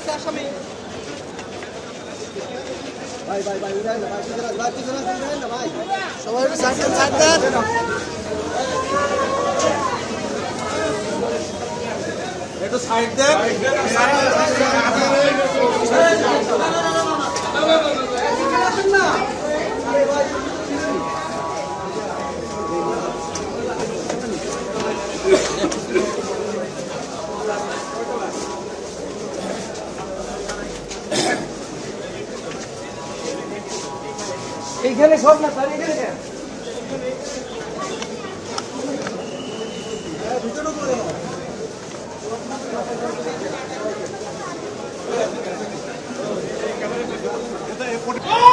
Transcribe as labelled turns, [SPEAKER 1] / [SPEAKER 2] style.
[SPEAKER 1] Side দেন side দেন।
[SPEAKER 2] একটু side দেন।
[SPEAKER 1] এইখানে সব না স্যার এখানে কেন?
[SPEAKER 3] জয়